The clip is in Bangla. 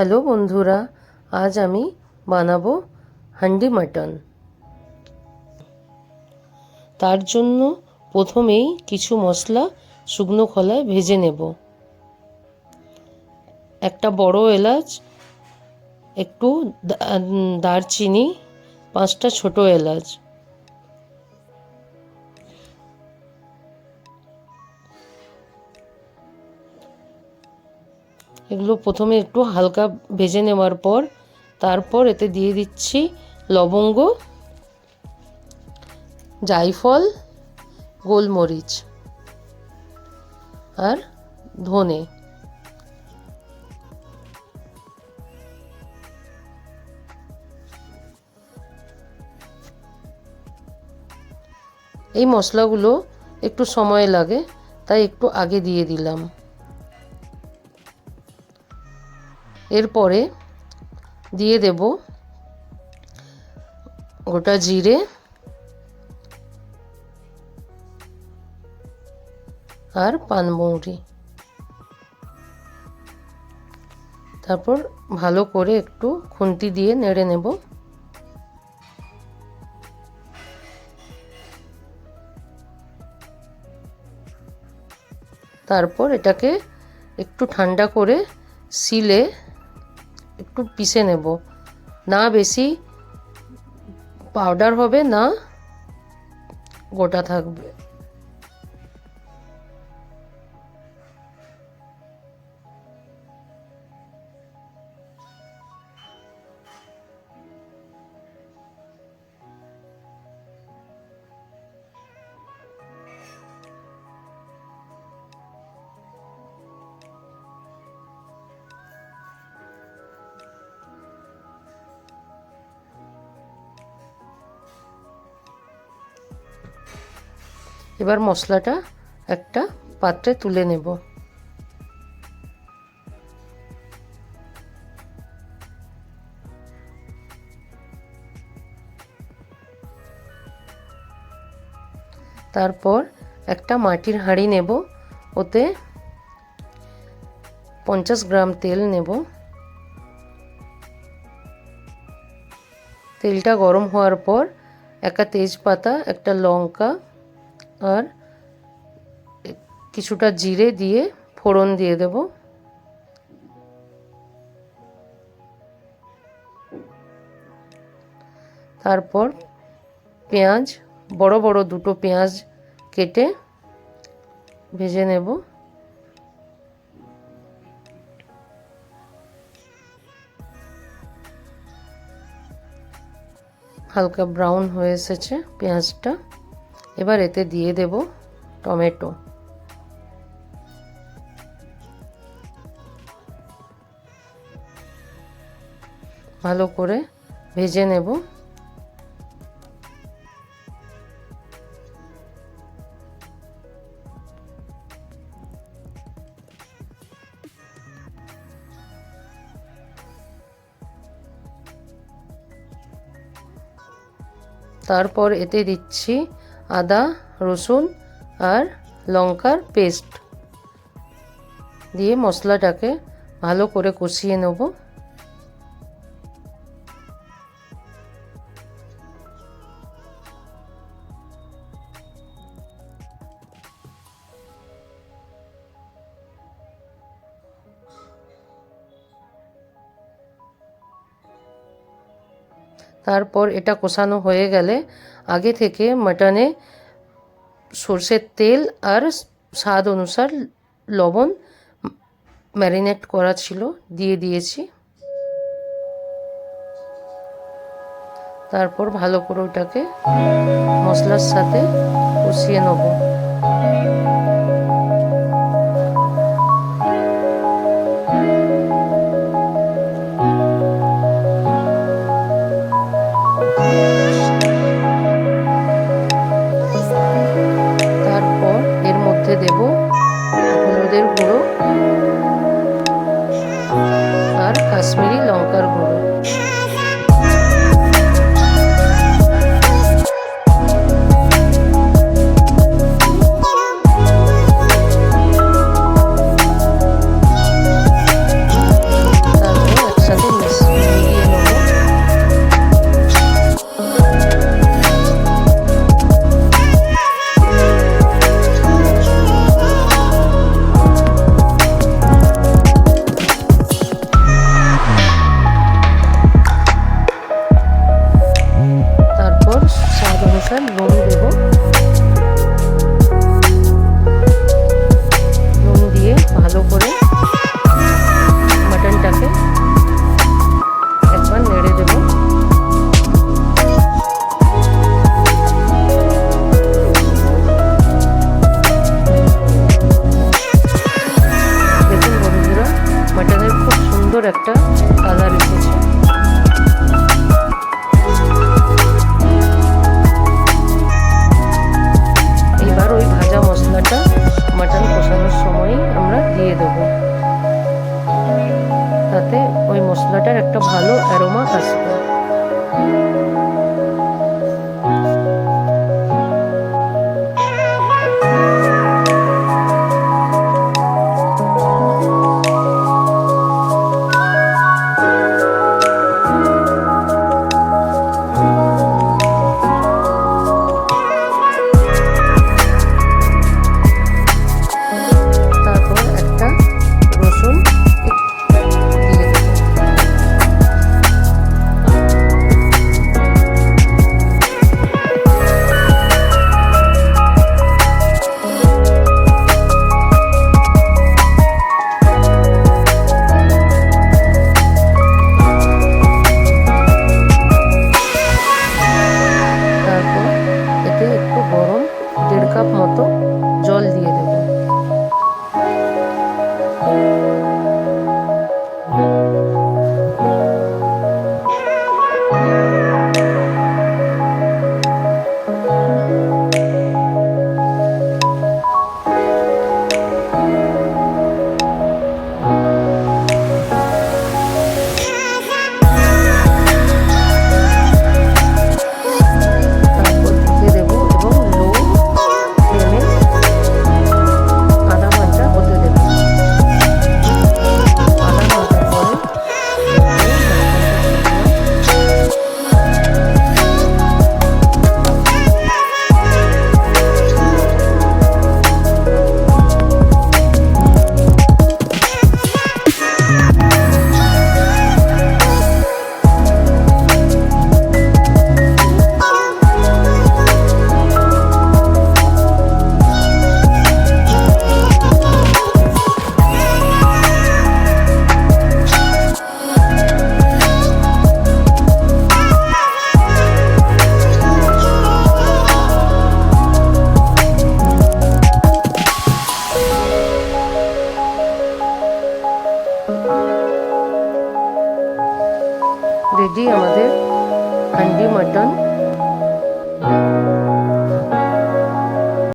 হ্যালো বন্ধুরা, আজ আমি বানাবো হান্ডি মাটন। তার জন্য প্রথমেই কিছু মশলা শুকনো খোলায় ভেজে নেব। একটা বড় এলাচ, একটু দারচিনি, পাঁচটা ছোট এলাচ। এগুলো প্রথমে একটু হালকা ভেজে নেওয়ার পর তারপর এতে দিয়ে দিচ্ছি লবঙ্গ, জায়ফল, গোলমরিচ আর ধনে। এই মশলাগুলো একটু সময় লাগে, তাই একটু আগে দিয়ে দিলাম। এরপরে দিয়ে দেব গোটা জিরে, আর পানমৌরি তারপর ভালো করে একটু খুন্তি দিয়ে নেড়ে নেব। তারপর এটাকে একটু ঠান্ডা করে সিলে একটু পিষে নেব। না বেশি পাউডার হবে না গোটা থাকবে। এবার মশলাটা একটা পাত্রে তুলে নেব। তারপর একটা মাটির হাঁড়ি নেব, ওতে পঞ্চাশ গ্রাম তেল নেব। তেলটা গরম হওয়ার পর একটা তেজপাতা, একটা লঙ্কা আর কিছুটা জিরে দিয়ে ফোড়ন দিয়ে দেব। তারপর পেঁয়াজ, বড় বড় দুটো পেঁয়াজ কেটে ভেজে নেব। হালকা ব্রাউন হয়ে এসেছে পেঁয়াজটা। এবার এতে দিয়ে দেব টমেটো। ভালো করে ভেজে নেব। তারপর এতে দিচ্ছি আদা রসুন আর লঙ্কার পেস্ট। দিয়ে মশলাটাকে ভালো করে কষিয়ে নেব। তারপর এটা কষানো হয়ে গেলে আগে থেকে মাটনে সর্ষের তেল আর স্বাদ অনুসার লবণ ম্যারিনেট করা ছিল, দিয়ে দিয়েছি। তারপর ভালো করে ওটাকে মশলার সাথে কষিয়ে নেব। আর কাশ্মীরি লঙ্কার prosper. কাপ মতো